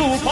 super